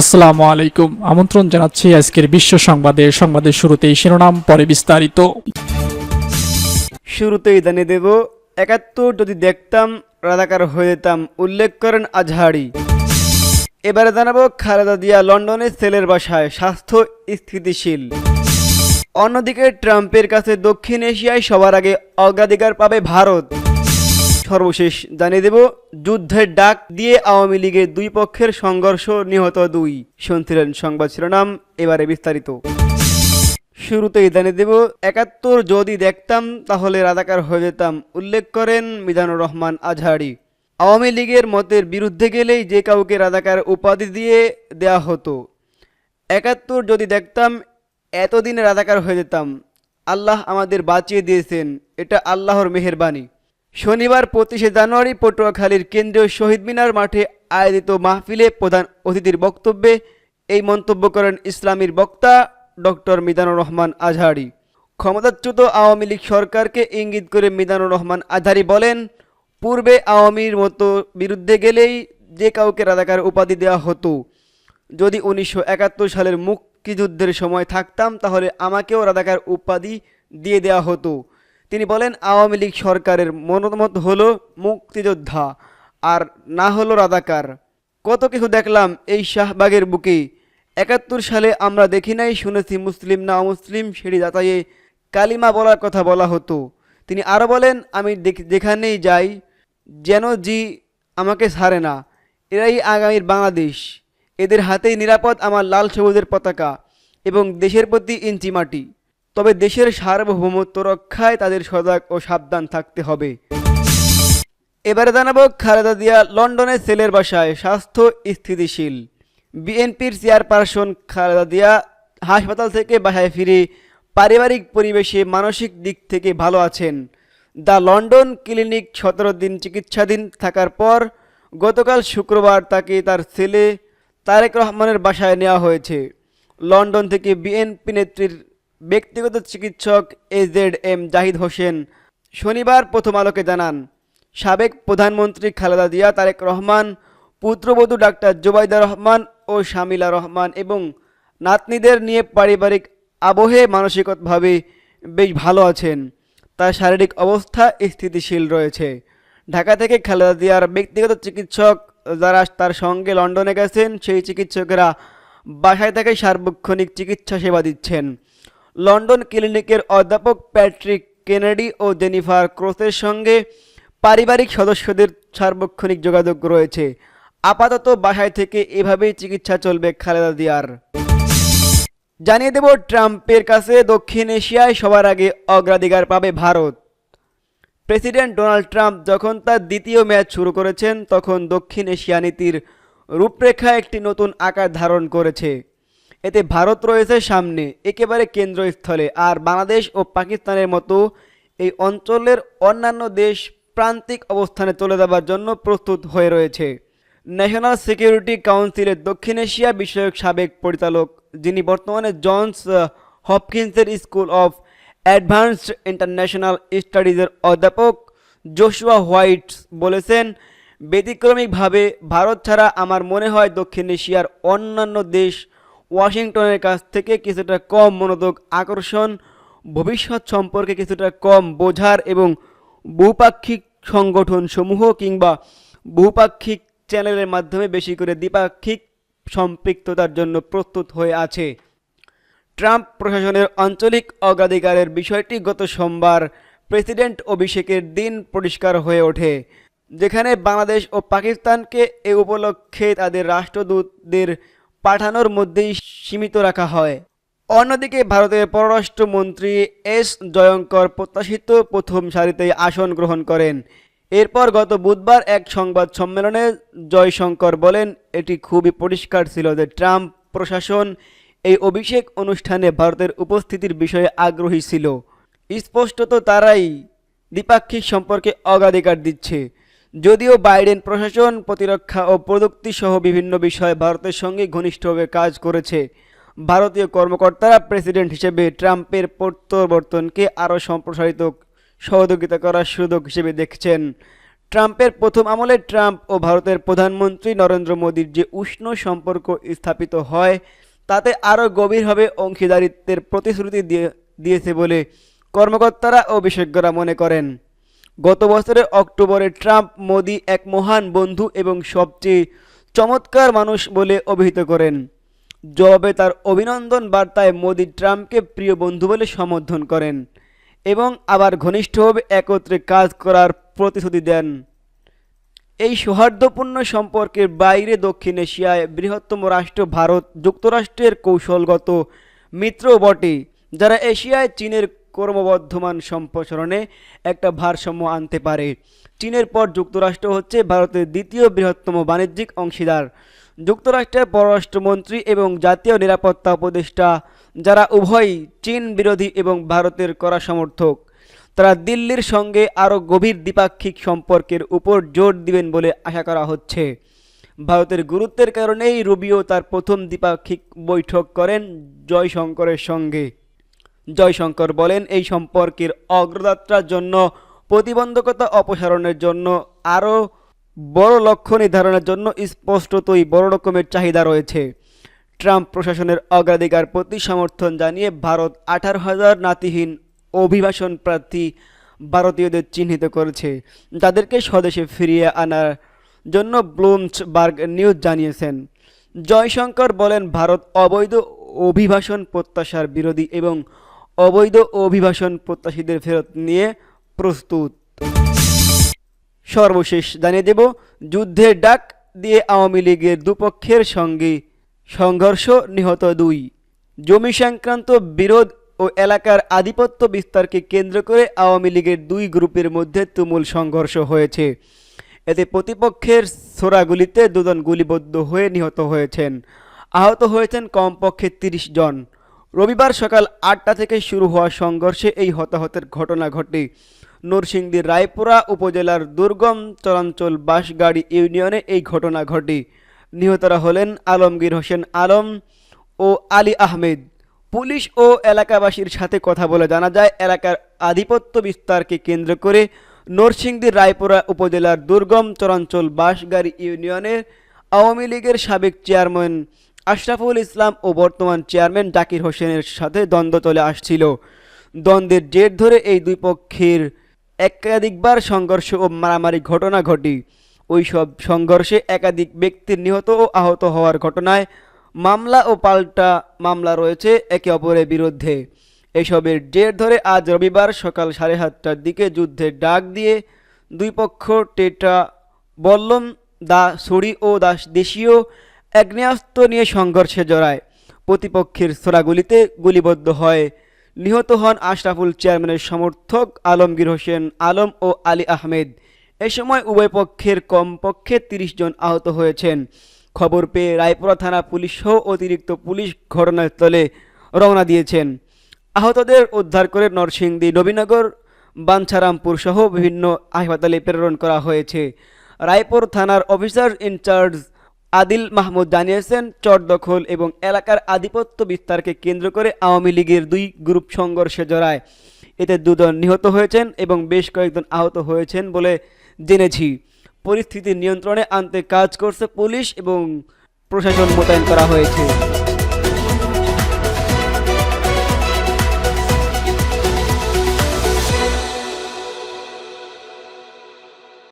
আসসালামু আলাইকুম। আমন্ত্রণ জানাচ্ছি আজকের বিশ্ব সংবাদে। সংবাদের শুরুতেই শিরোনাম, পরে বিস্তারিত। শুরুতেই জানিয়ে দেব, একাত্তর যদি দেখতাম, রাজাকার হয়ে যেতাম, উল্লেখ করেন আজহারি। এবারে জানাব, খালেদা জিয়া লন্ডনের ছেলের বাসায়, স্বাস্থ্য স্থিতিশীল। অন্যদিকে ট্রাম্পের কাছে দক্ষিণ এশিয়ায় সবার আগে অগ্রাধিকার পাবে ভারত। সর্বশেষ জানিয়ে দেব, যুদ্ধের ডাক দিয়ে আওয়ামী লীগের দুই পক্ষের সংঘর্ষ নিহত দুই। শুনছিলেন সংবাদ শিরোনাম, এবারে বিস্তারিত। শুরুতেই জানিয়ে দেব, একাত্তর যদি দেখতাম, তাহলে রাজাকার হয়ে যেতাম, উল্লেখ করেন মিজানুর রহমান আজহারি। আওয়ামী লীগের মতের বিরুদ্ধে গেলেই যে কাউকে রাজাকার উপাধি দিয়ে দেয়া হতো। একাত্তর যদি দেখতাম, এতদিনে রাজাকার হয়ে যেতাম। আল্লাহ আমাদের বাঁচিয়ে দিয়েছেন, এটা আল্লাহর মেহেরবানি। শনিবার পঁচিশে জানুয়ারি পটুয়াখালীর কেন্দ্রীয় শহীদ মিনার মাঠে আয়োজিত মাহফিলে প্রধান অতিথির বক্তব্যে এই মন্তব্য করেন ইসলামীর বক্তা ডক্টর মিজানুর রহমান আজহারি। ক্ষমতাচ্যুত আওয়ামী লীগ সরকারকে ইঙ্গিত করে মিজানুর রহমান আজহারি বলেন, পূর্বে আওয়ামীর মতো বিরুদ্ধে গেলেই যে কাউকে রাজাকার উপাধি দেওয়া হতো। যদি উনিশশো একাত্তর সালের মুক্তিযুদ্ধের সময় থাকতাম, তাহলে আমাকেও রাজাকার উপাধি দিয়ে দেওয়া হতো। তিনি বলেন, আওয়ামী লীগ সরকারের মনোমত হলো মুক্তিযোদ্ধা আর না হলো রাজাকার। কত কিছু দেখলাম এই শাহবাগের বুকে। একাত্তর সালে আমরা দেখি নাই, শুনেছি মুসলিম না অমুসলিম সেটি যাতায়ে কালিমা বলার কথা বলা হতো। তিনি আরও বলেন, আমি যেখানেই যাই, যেন জি আমাকে ছাড়ে না। এরাই আগামীর বাংলাদেশ। এদের হাতেই নিরাপদ আমার লাল সবুজের পতাকা এবং দেশের প্রতি ইঞ্চি মাটি। তবে দেশের সার্বভৌমত্ব রক্ষায় তাদের সজাগ ও সাবধান থাকতে হবে। এবারে জানাব খালেদা জিয়া লন্ডনের ছেলের বাসায় স্বাস্থ্য স্থিতিশীল। বিএনপির চেয়ারপারসন খালেদা জিয়া হাসপাতাল থেকে বাসায় ফিরে পারিবারিক পরিবেশে মানসিক দিক থেকে ভালো আছেন। দ্য লন্ডন ক্লিনিক সতেরো দিন চিকিৎসাধীন থাকার পর গতকাল শুক্রবার তাকে তার ছেলে তারেক রহমানের বাসায় নেওয়া হয়েছে। লন্ডন থেকে বিএনপি নেত্রীর ব্যক্তিগত চিকিৎসক এজেড এম জাহিদ হোসেন শনিবার প্রথম আলোকে জানান, সাবেক প্রধানমন্ত্রী খালেদা জিয়া, তারেক রহমান, পুত্রবধূ ডাক্তার জোবাইদা রহমান ও শামিলা রহমান এবং নাতনিদের নিয়ে পারিবারিক আবহে মানসিকভাবে বেশ ভালো আছেন। তার শারীরিক অবস্থা স্থিতিশীল রয়েছে। ঢাকা থেকে খালেদা জিয়ার ব্যক্তিগত চিকিৎসক যারা তার সঙ্গে লন্ডনে গেছেন, সেই চিকিৎসকেরা বাসায় থেকে সার্বক্ষণিক চিকিৎসা সেবা দিচ্ছেন। লন্ডন ক্লিনিকের অধ্যাপক প্যাট্রিক কেনেডি ও জেনিফার ক্রোসের সঙ্গে পারিবারিক সদস্যদের সার্বক্ষণিক যোগাযোগ রয়েছে। আপাতত বাসায় থেকে এভাবেই চিকিৎসা চলবে খালেদা জিয়ার। জানিয়ে দেব, ট্রাম্পের কাছে দক্ষিণ এশিয়ায় সবার আগে অগ্রাধিকার পাবে ভারত। প্রেসিডেন্ট ডোনাল্ড ট্রাম্প যখন তার দ্বিতীয় ম্যাচ শুরু করেছেন, তখন দক্ষিণ এশিয়া নীতির রূপরেখা একটি নতুন আকার ধারণ করেছে। এতে ভারত রয়েছে সামনে, একেবারে কেন্দ্রস্থলে। আর বাংলাদেশ ও পাকিস্তানের মতো এই অঞ্চলের অন্যান্য দেশ প্রান্তিক অবস্থানে চলে যাবার জন্য প্রস্তুত হয়ে রয়েছে। ন্যাশনাল সিকিউরিটি কাউন্সিলের দক্ষিণ এশিয়া বিষয়ক সাবেক পরিচালক, যিনি বর্তমানে জনস হপকিন্সের স্কুল অফ অ্যাডভান্সড ইন্টারন্যাশনাল স্টাডিজের অধ্যাপক জোশুয়া হোয়াইট বলেছেন, ব্যতিক্রমিকভাবে ভারত ছাড়া আমার মনে হয় দক্ষিণ এশিয়ার অন্যান্য দেশ ওয়াশিংটনের কাছ থেকে কিছুটা কম মনোযোগ আকর্ষণ, ভবিষ্যৎ সম্পর্কে কিছুটা কম বোঝার এবং বহুপাক্ষিক সংগঠন সমূহ কিংবা বহুপাক্ষিক চ্যানেলের মাধ্যমে বেশি করে দ্বিপাক্ষিক সম্পৃক্ততার জন্য প্রস্তুত হয়ে আছে। ট্রাম্প প্রশাসনের আঞ্চলিক অগ্রাধিকারের বিষয়টি গত সোমবার প্রেসিডেন্ট অভিষেকের দিন পরিষ্কার হয়ে ওঠে, যেখানে বাংলাদেশ ও পাকিস্তানকে এ উপলক্ষে তাদের রাষ্ট্রদূতদের পাঠানোর মধ্যেই সীমিত রাখা হয়। অন্যদিকে ভারতের পররাষ্ট্রমন্ত্রী এস জয়ঙ্কর প্রত্যাশিত প্রথম সারিতেই আসন গ্রহণ করেন। এরপর গত বুধবার এক সংবাদ সম্মেলনে জয়শঙ্কর বলেন, এটি খুবই পরিষ্কার ছিল যে ট্রাম্প প্রশাসন এই অভিষেক অনুষ্ঠানে ভারতের উপস্থিতির বিষয়ে আগ্রহী ছিল। স্পষ্টত তারাই দ্বিপাক্ষিক সম্পর্কে অগ্রাধিকার দিচ্ছে। যদিও বাইডেন প্রশাসন, প্রতিরক্ষা ও প্রযুক্তি সহ বিভিন্ন বিষয়ে ভারতের সঙ্গে ঘনিষ্ঠভাবে কাজ করেছে। ভারতীয় কর্মকর্তারা প্রেসিডেন্ট হিসেবে ট্রাম্পের প্রত্যাবর্তনকে আরও সম্প্রসারিত, সহযোগিতা করার সুযোগ হিসেবে দেখছেন। ট্রাম্পের প্রথম আমলে ট্রাম্প ও ভারতের প্রধানমন্ত্রী নরেন্দ্র মোদীর যে উষ্ণ সম্পর্ক স্থাপিত হয়, তাতে আরও গভীরভাবে অংশীদারিত্বের প্রতিশ্রুতি দিয়ে, দিয়েছে বলে কর্মকর্তারা ও বিশেষজ্ঞরা মনে করেন। গত বছরের অক্টোবরে ট্রাম্প মোদি এক মহান বন্ধু এবং সবচেয়ে চমৎকার মানুষ বলে অভিহিত করেন। জবাবে তার অভিনন্দন বার্তায় মোদি ট্রাম্পকে প্রিয় বন্ধু বলে সমর্থন করেন এবং আবার ঘনিষ্ঠভাবে একত্রে কাজ করার প্রতিশ্রুতি দেন। এই সৌহার্দ্যপূর্ণ সম্পর্কের বাইরে দক্ষিণ এশিয়ায় বৃহত্তম রাষ্ট্র ভারত যুক্তরাষ্ট্রের কৌশলগত মিত্র বটে, যারা এশিয়ায় চীনের ক্রমবর্ধমান সম্প্রসারণে একটা ভারসাম্য আনতে পারে। চীনের পর যুক্তরাষ্ট্র হচ্ছে ভারতের দ্বিতীয় বৃহত্তম বাণিজ্যিক অংশীদার। যুক্তরাষ্ট্রের পররাষ্ট্রমন্ত্রী এবং জাতীয় নিরাপত্তা উপদেষ্টা যারা উভয়ই চীন বিরোধী এবং ভারতের করা সমর্থক, তারা দিল্লির সঙ্গে আরও গভীর দ্বিপাক্ষিক সম্পর্কের উপর জোর দিবেন বলে আশা করা হচ্ছে। ভারতের গুরুত্বের কারণেই রুবিও তার প্রথম দ্বিপাক্ষিক বৈঠক করেন জয়শঙ্করের সঙ্গে। জয়শঙ্কর বলেন, এই সম্পর্কের অগ্রযাত্রার জন্য, প্রতিবন্ধকতা অপসারণের জন্য, আরও বড় লক্ষ্য নির্ধারণের জন্য স্পষ্টতই বড় রকমের চাহিদা রয়েছে। ট্রাম্প প্রশাসনের অগ্রাধিকার প্রতি সমর্থন জানিয়ে ভারত আঠারো হাজার নাতিহীন অভিবাসন প্রার্থী ভারতীয়দের চিহ্নিত করেছে, যাদেরকে স্বদেশে ফিরিয়ে আনার জন্য ব্লুমসবার্গ নিউজ জানিয়েছেন। জয়শঙ্কর বলেন, ভারত অবৈধ অভিবাসন প্রত্যাশার বিরোধী এবং অবৈধ অভিবাসন প্রত্যাশীদের ফেরত নিয়ে প্রস্তুত। সর্বশেষ জানিয়ে দেব, যুদ্ধের ডাক দিয়ে আওয়ামী লীগের দুপক্ষের সঙ্গে সংঘর্ষ নিহত দুই। জমি সংক্রান্ত বিরোধ ও এলাকার আধিপত্য বিস্তারকে কেন্দ্র করে আওয়ামী লীগের দুই গ্রুপের মধ্যে তুমুল সংঘর্ষ হয়েছে। এতে প্রতিপক্ষের ছোড়াগুলিতে দুজন গুলিবদ্ধ হয়ে নিহত হয়েছেন। আহত হয়েছেন কমপক্ষে তিরিশ জন। রবিবার সকাল আটটা থেকে শুরু হওয়া সংঘর্ষে এই হতাহতের ঘটনা ঘটে। নরসিংদীর রায়পুরা উপজেলার দুর্গম চরাঞ্চল বাঁশগাড়ি ইউনিয়নে এই ঘটনা ঘটে। নিহতরা হলেন আলমগীর হোসেন আলম ও আলী আহমেদ। পুলিশ ও এলাকাবাসীর সাথে কথা বলে জানা যায়, এলাকার আধিপত্য বিস্তারকে কেন্দ্র করে নরসিংদীর রায়পুরা উপজেলার দুর্গম চরাঞ্চল বাঁশগাড়ি ইউনিয়নের আওয়ামী লীগের সাবেক চেয়ারম্যান আশরাফুল ইসলাম ও বর্তমান চেয়ারম্যান জাকির হোসেনের সাথে দ্বন্দ্ব চলে আসছিল। দ্বন্দ্বের জের ধরে এই দুই পক্ষের একাধিকবার সংঘর্ষ ও মারামারি ঘটনা ঘটে। ওই সব সংঘর্ষে একাধিক ব্যক্তির নিহত ও আহত হওয়ার ঘটনায় মামলা ও পাল্টা মামলা রয়েছে একে অপরের বিরুদ্ধে। এসবের জের ধরে আজ রবিবার সকাল সাড়ে সাতটার দিকে যুদ্ধের ডাক দিয়ে দুই পক্ষ টেটা, বল্লম দা ছড়ি ও দাস দেশীয় আগ্নেয়াস্ত্র নিয়ে সংঘর্ষে জড়ায়। প্রতিপক্ষের ছোড়াগুলিতে গুলিবদ্ধ হয়। নিহত হন আশরাফুল চেয়ারম্যানের সমর্থক আলমগীর হোসেন আলম ও আলী আহমেদ। এ সময় উভয় পক্ষের কমপক্ষে তিরিশ জন আহত হয়েছেন। খবর পেয়ে রায়পুরা থানা পুলিশ সহ অতিরিক্ত পুলিশ ঘটনাস্থলে রওনা দিয়েছেন। আহতদের উদ্ধার করে নরসিংদী, নবীনগর, বাঞ্ছারামপুর সহ বিভিন্ন হাসপাতালে প্রেরণ করা হয়েছে। রায়পুর থানার অফিসার ইনচার্জ আদিল মাহমুদ জানিয়েছেন চট দখল এবং এলাকার আধিপত্য বিস্তারকে কেন্দ্র করে আওয়ামী লীগের দুই গ্রুপ সংঘর্ষে জড়ায়। এতে দুজন নিহত হয়েছেন এবং বেশ কয়েকজন আহত হয়েছেন বলে জেনেছি। পরিস্থিতি নিয়ন্ত্রণে আনতে কাজ করছে পুলিশ এবং প্রশাসন মোতায়েন করা হয়েছে।